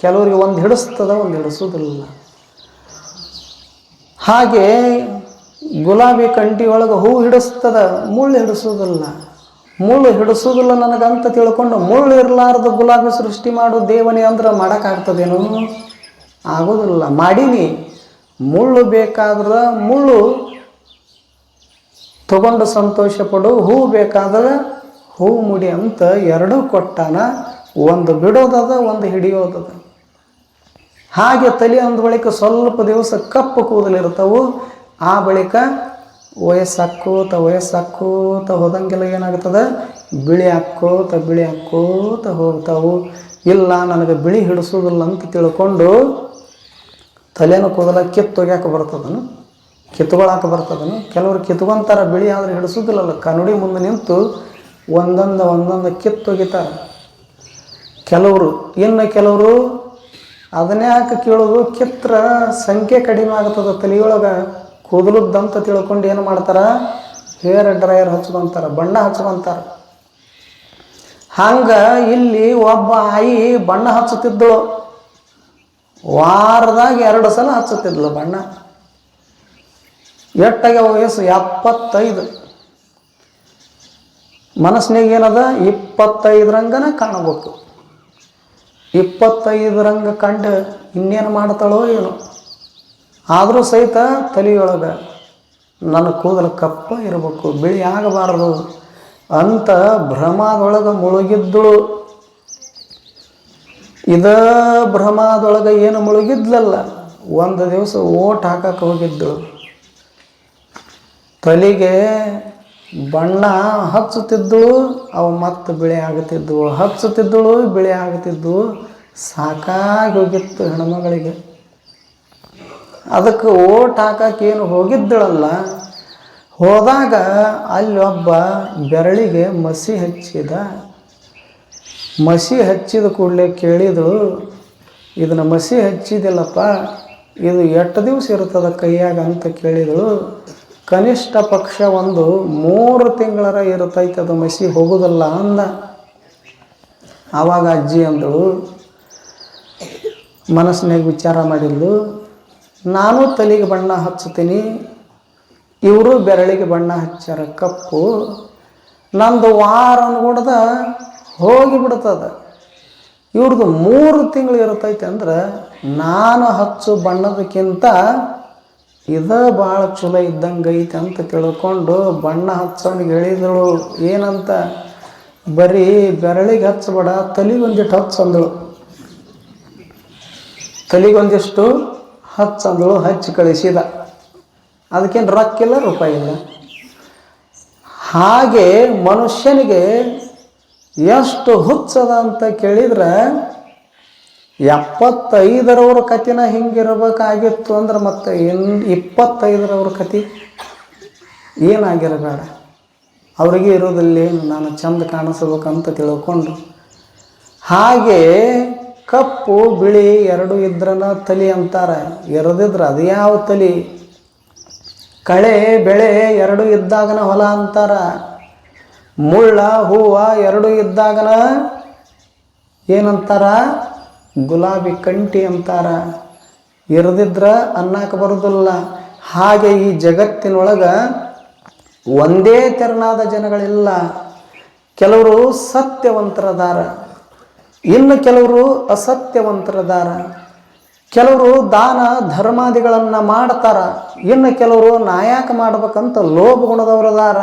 ಕೆಲವರಿಗೆ ಒಂದು ಹಿಡಿಸ್ತದ, ಒಂದು ಹಿಡಿಸೋದಿಲ್ಲ. ಹಾಗೆ ಗುಲಾಬಿ ಕಂಟಿ ಒಳಗೆ ಹೂ ಹಿಡಿಸ್ತದ, ಮುಳ್ಳು ಹಿಡಿಸೋದಿಲ್ಲ. ಮುಳ್ಳು ಹಿಡಿಸೋದಿಲ್ಲ ನನಗಂತ ತಿಳ್ಕೊಂಡು ಮುಳ್ಳು ಇರಲಾರ್ದ ಗುಲಾಬಿ ಸೃಷ್ಟಿ ಮಾಡೋ ದೇವನೇ ಅಂದ್ರೆ ಮಾಡೋಕ್ಕಾಗ್ತದೇನು? ಆಗೋದಿಲ್ಲ. ಮಾಡೀನಿ. ಮುಳ್ಳು ಬೇಕಾದ್ರೆ ಮುಳ್ಳು. ತಗೊಂಡು ಸಂತೋಷ ಪಡು ಹೂ ಬೇಕಾದ್ರೆ ಹೂ ಮುಡಿ ಅಂತ ಎರಡೂ ಕೊಟ್ಟಾನ. ಒಂದು ಬಿಡೋದದ, ಒಂದು ಹಿಡಿಯೋದದ. ಹಾಗೆ ತಲೆ ಅಂದ ಬಳಿಕ ಸ್ವಲ್ಪ ದಿವಸ ಕಪ್ಪು ಕೂದಲಿರ್ತಾವು ಆ ಬಳಿಕ ವಯಸ್ಸಾಕೋತ ವಯಸ್ಸಾಕೋತ ಹೋದಂಗೆಲ್ಲ ಏನಾಗ್ತದೆ ಬಿಳಿ ಹಾಕ್ಕೋತ ಬಿಳಿ ಹಾಕ್ಕೋತ ಹೋಗ್ತಾವು. ಇಲ್ಲ, ನನಗೆ ಬಿಳಿ ಹಿಡಿಸೋದಿಲ್ಲ ಅಂತ ತಿಳ್ಕೊಂಡು ತಲೆನ ಕೂದಲ ಕಿತ್ತೊಗ್ಯಾಕೆ ಬರ್ತದನು. ಕಿತ್ಕೊಳಕ್ಕೆ ಬರ್ತದನು. ಕೆಲವರು ಕಿತ್ಕೊಂತಾರ, ಬಿಳಿ ಆದ್ರೆ ಹಿಡಿಸೋದಿಲ್ಲಲ್ಲ ಕನ್ನಡಿ ಮುಂದೆ ನಿಂತು ಒಂದೊಂದು ಒಂದೊಂದು ಕಿತ್ತೊಗಿತಾರೆ. ಕೆಲವರು, ಇನ್ನು ಕೆಲವರು ಅದನ್ನೇ ಯಾಕೆ ಕೇಳೋದು? ಕಿತ್ರ ಸಂಖ್ಯೆ ಕಡಿಮೆ ಆಗ್ತದೆ ತಲೆಯೊಳಗೆ? ಕೂದಲುದ್ದಂತ ತಿಳ್ಕೊಂಡು ಏನು ಮಾಡ್ತಾರೆ? ಹೇರ್ ಡ್ರೈಯರ್ ಹಚ್ಕೊಂತಾರೆ, ಬಣ್ಣ ಹಚ್ಕೊಂತಾರೆ. ಹಂಗೆ ಇಲ್ಲಿ ಒಬ್ಬ ಆಯಿ ಬಣ್ಣ ಹಚ್ಚುತ್ತಿದ್ದಳು. ವಾರದಾಗ ಎರಡು ಸಲ ಹಚ್ಚುತ್ತಿದ್ಲು ಬಣ್ಣ. ಎಟ್ಟಾಗ ವಯಸ್ಸು? ಎಪ್ಪತ್ತೈದು. ಮನಸ್ಸಿನಾಗ ಏನದ? ಇಪ್ಪತ್ತೈದರಂಗನ ಕಾಣಬೇಕು. ಇಪ್ಪತ್ತೈದರಂಗ ಕಂಡು ಇನ್ನೇನು ಮಾಡ್ತಾಳೋ ಏನು. ಆದರೂ ಸಹಿತ ತಲೆಯೊಳಗೆ ನನ್ನ ಕೂದಲು ಕಪ್ಪ ಇರಬೇಕು, ಬಿಳಿ ಆಗಬಾರದು ಅಂತ ಭ್ರಮದೊಳಗೆ ಮುಳುಗಿದ್ದಳು. ಇದ ಭ್ರಮದೊಳಗೆ ಏನು ಮುಳುಗಿದ್ಲಲ್ಲ, ಒಂದು ದಿವಸ ಓಟ್ ಹಾಕಕ್ಕೆ ಹೋಗಿದ್ದಳು. ತಲೆಗೆ ಬಣ್ಣ ಹಚ್ಚುತ್ತಿದ್ದಳು, ಅವು ಮತ್ತೆ ಬಿಳಿ ಆಗುತ್ತಿದ್ದವು. ಹಚ್ಚುತ್ತಿದ್ದಳು, ಬಿಳಿ ಆಗುತ್ತಿದ್ದವು. ಸಾಕಾಗಿ ಹೋಗಿತ್ತು ಹೆಣ್ಮಗಳಿಗೆ. ಅದಕ್ಕೆ ಓಟ್ ಹಾಕಕ್ಕೆ ಏನು ಹೋಗಿದ್ದಳಲ್ಲ. ಹೋದಾಗ ಅಲ್ಲಿ ಒಬ್ಬ ಬೆರಳಿಗೆ ಮಸಿ ಹಚ್ಚಿದ. ಮಸಿ ಹಚ್ಚಿದ ಕೂಡಲೇ ಕೇಳಿದಳು ಇದನ್ನು ಮಸಿ ಹಚ್ಚಿದಿಲ್ಲಪ್ಪ ಇದು ಎಷ್ಟು ದಿವಸ ಇರುತ್ತದ ಕೈಯಾಗ ಅಂತ ಕೇಳಿದಳು. ಕನಿಷ್ಠ ಪಕ್ಷ ಒಂದು ಮೂರು ತಿಂಗಳರ ಇರುತ್ತೈತೆ ಅದು ಮಸಿ ಹೋಗೋದಲ್ಲ ಅಂದ. ಆವಾಗ ಅಜ್ಜಿ ಅಂದಳು, ಮನಸ್ಸಿನಾಗ ವಿಚಾರ ಮಾಡಿದ್ಲು, ನಾನು ತಲೆಗೆ ಬಣ್ಣ ಹಚ್ಚುತ್ತೀನಿ, ಇವರು ಬೆರಳಿಗೆ ಬಣ್ಣ ಹಚ್ಚಾರ, ಕಪ್ಪು, ನಂದು ವಾರ ಅನ್ಕೊಡ್ದ ಹೋಗಿಬಿಡ್ತದ ಇವ್ರದ್ದು ಮೂರು ತಿಂಗಳು ಇರುತ್ತೈತೆ ಅಂದ್ರೆ ನಾನು ಹಚ್ಚು ಬಣ್ಣದಕ್ಕಿಂತ ಇದ ಭಾಳ ಚಲೋ ಇದ್ದಂಗೆ ಅಂತ ತಿಳ್ಕೊಂಡು ಬಣ್ಣ ಹಚ್ಚೋನಿಗೆ ಹೇಳಿದಳು, ಏನಂತ? ಬರೀ ಬೆರಳಿಗೆ ಹಚ್ಚಬೇಡ ತಲೆಗೊಂದಿಟ್ಟು ಹಚ್ಚಂದಳು. ತಲೆಗೊಂದಿಷ್ಟು ಹಚ್ಚಂದಳು, ಹಚ್ಚಿ ಕಳಿಸಿದ. ಅದಕ್ಕೇನು ರೊಕ್ಕಿಲ್ಲ ರೂಪಾಯಿ ಇಲ್ಲ. ಹಾಗೆ ಮನುಷ್ಯನಿಗೆ ಎಷ್ಟು ಹುಚ್ಚದ ಅಂತ ಕೇಳಿದ್ರೆ ಎಪ್ಪತ್ತೈದರವ್ರ ಕತಿನ ಹಿಂಗಿರಬೇಕಾಗಿತ್ತು ಅಂದ್ರೆ ಮತ್ತೆ ಇನ್ ಇಪ್ಪತ್ತೈದರವ್ರ ಕತಿ ಏನಾಗಿರಬೇಡ. ಅವರಿಗೆ ಇರೋದಲ್ಲಿ ನಾನು ಚಂದ ಕಾಣಿಸ್ಬೇಕಂತ ತಿಳ್ಕೊಂಡು. ಹಾಗೆ ಕಪ್ಪು, ಬಿಳಿ ಎರಡು ಇದ್ರನ ತಲಿ ಅಂತಾರೆ. ಎರದಿದ್ರೆ ಅದು ಯಾವ ತಲಿ? ಕಳೆ, ಬೆಳೆ ಎರಡು ಇದ್ದಾಗನ ಹೊಲ ಅಂತಾರ. ಮುಳ್ಳ, ಹೂವ ಎರಡು ಇದ್ದಾಗನ ಏನಂತಾರ? ಗುಲಾಬಿ ಕಂಟಿ ಅಂತಾರ. ಇರದಿದ್ರ ಅನ್ನಕ್ಕೆ ಬರೋದಿಲ್ಲ. ಹಾಗೆ ಈ ಜಗತ್ತಿನೊಳಗೆ ಒಂದೇ ತೆರನಾದ ಜನಗಳಿಲ್ಲ. ಕೆಲವರು ಸತ್ಯವಂತರದಾರ. ಇನ್ನು ಕೆಲವರು ಅಸತ್ಯವಂತರದಾರ. ಕೆಲವರು ದಾನ ಧರ್ಮಾದಿಗಳನ್ನು ಮಾಡ್ತಾರ. ಇನ್ನು ಕೆಲವರು ನಾಯಕ ಮಾಡ್ಬೇಕಂತ ಲೋಭ ಗುಣದವರದಾರ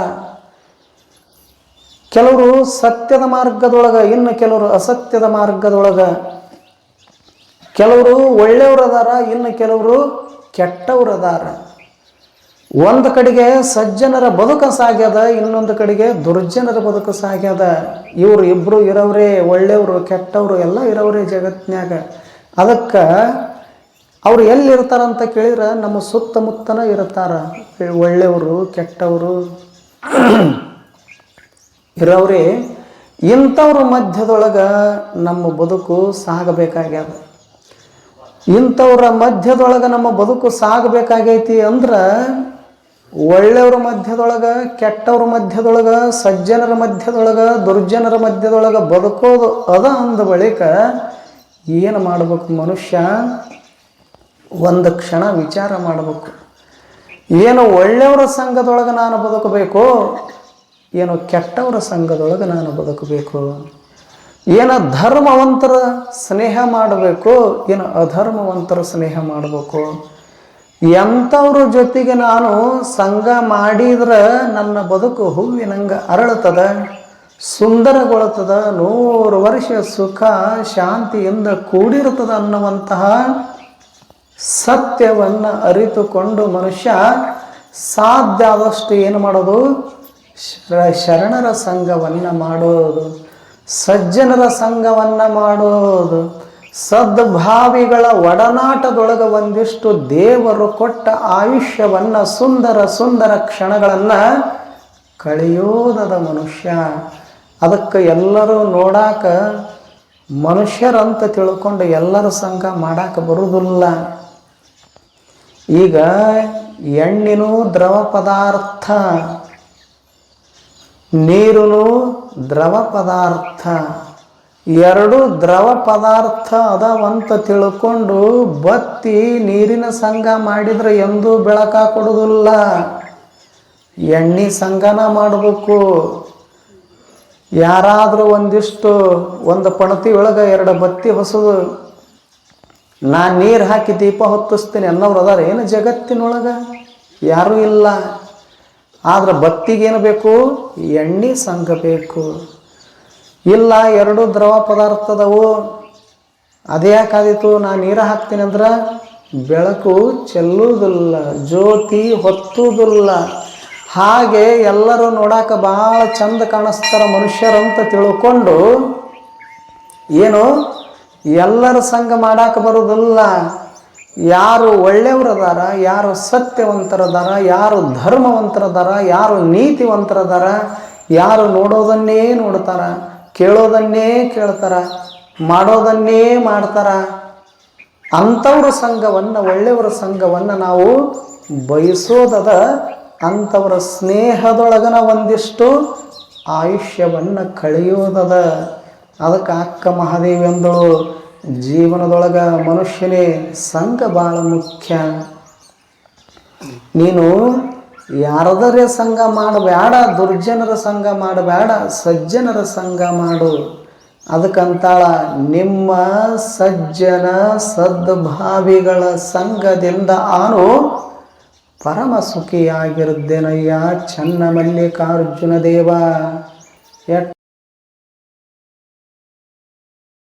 ಕೆಲವರು ಸತ್ಯದ ಮಾರ್ಗದೊಳಗೆ, ಇನ್ನು ಕೆಲವರು ಅಸತ್ಯದ ಮಾರ್ಗದೊಳಗೆ. ಕೆಲವರು ಒಳ್ಳೆಯವರದಾರ ಇನ್ನು ಕೆಲವರು ಕೆಟ್ಟವರದಾರ. ಒಂದು ಕಡೆಗೆ ಸಜ್ಜನರ ಬದುಕ ಸಾಗ್ಯದ, ಇನ್ನೊಂದು ಕಡೆಗೆ ದುರ್ಜನರ ಬದುಕು ಸಾಗ್ಯದ. ಇವರು ಇಬ್ಬರು ಇರೋವ್ರೇ, ಒಳ್ಳೆಯವರು, ಕೆಟ್ಟವರು ಎಲ್ಲ ಇರೋವ್ರೇ ಜಗತ್ತಿನ್ಯಾಗ ಅದಕ್ಕೆ ಅವ್ರು ಎಲ್ಲಿರ್ತಾರಂತ ಕೇಳಿದ್ರೆ ನಮ್ಮ ಸುತ್ತಮುತ್ತನ ಇರ್ತಾರ. ಒಳ್ಳೆಯವರು, ಕೆಟ್ಟವರು ಇರೋವ್ರೆ, ಇಂಥವ್ರ ಮಧ್ಯದೊಳಗೆ ನಮ್ಮ ಬದುಕು ಸಾಗಬೇಕಾಗ್ಯದ. ಇಂಥವ್ರ ಮಧ್ಯದೊಳಗೆ ನಮ್ಮ ಬದುಕು ಸಾಗಬೇಕಾಗೈತಿ ಅಂದ್ರೆ ಒಳ್ಳೆಯವ್ರ ಮಧ್ಯದೊಳಗೆ, ಕೆಟ್ಟವ್ರ ಮಧ್ಯದೊಳಗೆ, ಸಜ್ಜನರ ಮಧ್ಯದೊಳಗೆ, ದುರ್ಜನರ ಮಧ್ಯದೊಳಗೆ ಬದುಕೋದು ಅದ ಅಂದ ಬಳಿಕ ಏನು ಮಾಡಬೇಕು ಮನುಷ್ಯ? ಒಂದು ಕ್ಷಣ ವಿಚಾರ ಮಾಡಬೇಕು. ಏನು ಒಳ್ಳೆಯವರ ಸಂಘದೊಳಗೆ ನಾನು ಬದುಕಬೇಕು? ಏನು ಕೆಟ್ಟವರ ಸಂಘದೊಳಗೆ ನಾನು ಬದುಕಬೇಕು? ಏನು ಧರ್ಮವಂತರ ಸ್ನೇಹ ಮಾಡಬೇಕು, ಏನು ಅಧರ್ಮವಂತರ ಸ್ನೇಹ ಮಾಡಬೇಕು, ಎಂಥವ್ರ ಜೊತೆಗೆ ನಾನು ಸಂಘ ಮಾಡಿದ್ರೆ ನನ್ನ ಬದುಕು ಹೂವಿನಂಗೆ ಅರಳುತ್ತದೆ ಸುಂದರಗೊಳ್ತದ ನೂರು ವರ್ಷ ಸುಖ ಶಾಂತಿಯಿಂದ ಕೂಡಿರುತ್ತದೆ ಅನ್ನುವಂತಹ ಸತ್ಯವನ್ನು ಅರಿತುಕೊಂಡು ಮನುಷ್ಯ ಸಾಧ್ಯ ಆದಷ್ಟು ಏನು ಮಾಡೋದು? ಶರಣರ ಸಂಘವನ್ನು ಮಾಡೋದು. ಸಜ್ಜನರ ಸಂಘವನ್ನು ಮಾಡೋದು. ಸದ್ಭಾವಿಗಳ ಒಡನಾಟದೊಳಗೆ ಒಂದಿಷ್ಟು ದೇವರು ಕೊಟ್ಟ ಆಯುಷ್ಯವನ್ನು ಸುಂದರ ಸುಂದರ ಕ್ಷಣಗಳನ್ನು ಕಳೆಯೋದದ ಮನುಷ್ಯ. ಅದಕ್ಕೆ ಎಲ್ಲರೂ ನೋಡಾಕ ಮನುಷ್ಯರಂತ ತಿಳ್ಕೊಂಡು ಎಲ್ಲರ ಸಂಘ ಮಾಡಾಕ ಬರುವುದಿಲ್ಲ ಈಗ ಎಣ್ಣಿನೂ ದ್ರವ ಪದಾರ್ಥ, ನೀರುನು ದ್ರವ ಪದಾರ್ಥ. ಎರಡು ದ್ರವ ಪದಾರ್ಥ ಅದಾವಂತ ತಿಳ್ಕೊಂಡು ಬತ್ತಿ ನೀರಿನ ಸಂಘ ಮಾಡಿದ್ರೆ ಎಂದೂ ಬೆಳಕ ಕೊಡೋದಿಲ್ಲ. ಎಣ್ಣೆ ಸಂಘನ ಮಾಡಬೇಕು. ಯಾರಾದರೂ ಒಂದಿಷ್ಟು, ಒಂದು ಪಣತಿ ಒಳಗೆ ಎರಡು ಬತ್ತಿ ಹೊಸದು. ನಾ ನೀರು ಹಾಕಿ ದೀಪ ಹೊತ್ತಿಸ್ತೀನಿ ಅನ್ನೋರು ಅದಾರ. ಏನು ಜಗತ್ತಿನೊಳಗೆ? ಯಾರೂ ಇಲ್ಲ. ಆದ್ರೆ ಬತ್ತಿಗೇನು ಬೇಕು? ಎಣ್ಣೆ ಸಂಘ ಬೇಕು. ಇಲ್ಲ, ಎರಡು ದ್ರವ ಪದಾರ್ಥ ಅದಾವು ಯಾಕಾದಿತ್ತು ನಾ ನೀರು ಹಾಕ್ತೀನಿ ಅಂದ್ರೆ ಬೆಳಕು ಚೆಲ್ಲುವುದಿಲ್ಲ ಜ್ಯೋತಿ ಹೊತ್ತುವುದಿಲ್ಲ ಹಾಗೆ ಎಲ್ಲರೂ ನೋಡಾಕ ಭಾಳ ಚಂದ ಕಾಣಿಸ್ತಾರ ಮನುಷ್ಯರಂತ ತಿಳ್ಕೊಂಡು ಏನು? ಎಲ್ಲರ ಸಂಘ ಮಾಡಾಕ ಬರುವುದಿಲ್ಲ ಯಾರು ಒಳ್ಳೆಯವರದಾರ ಯಾರು ಸತ್ಯವಂತರದಾರ ಯಾರು ಧರ್ಮವಂತರದಾರ ಯಾರು ನೀತಿವಂತರದಾರ ಯಾರು ನೋಡೋದನ್ನೇ ನೋಡ್ತಾರ, ಕೇಳೋದನ್ನೇ ಕೇಳ್ತಾರ, ಮಾಡೋದನ್ನೇ ಮಾಡ್ತಾರ. ಅಂಥವ್ರ ಸಂಘವನ್ನು, ಒಳ್ಳೆಯವರ ಸಂಘವನ್ನು ನಾವು ಬಯಸೋದದ ಅಂಥವರ ಸ್ನೇಹದೊಳಗನ ಒಂದಿಷ್ಟು ಆಯುಷ್ಯವನ್ನು ಕಳೆಯೋದದ. ಅದಕ್ಕೆ ಅಕ್ಕ ಮಹಾದೇವಿ ಅಂದಳು ಜೀವನದೊಳಗ ಮನುಷ್ಯನೇ ಸಂಘ ಭಾಳ ಮುಖ್ಯ. ನೀನು ಯಾರದರ ಸಂಘ ಮಾಡಬೇಡ ದುರ್ಜನರ ಸಂಘ ಮಾಡಬೇಡ ಸಜ್ಜನರ ಸಂಘ ಮಾಡು. ಅದಕ್ಕಂತಾಳ ನಿಮ್ಮ ಸಜ್ಜನ ಸದ್ಭಾವಿಗಳ ಸಂಘದಿಂದ ಆನು ಪರಮ ಸುಖಿಯಾಗಿರುದ್ದೇನಯ್ಯ ಚನ್ನ ಮಲ್ಲಿಕಾರ್ಜುನ ದೇವ. ಎಟ್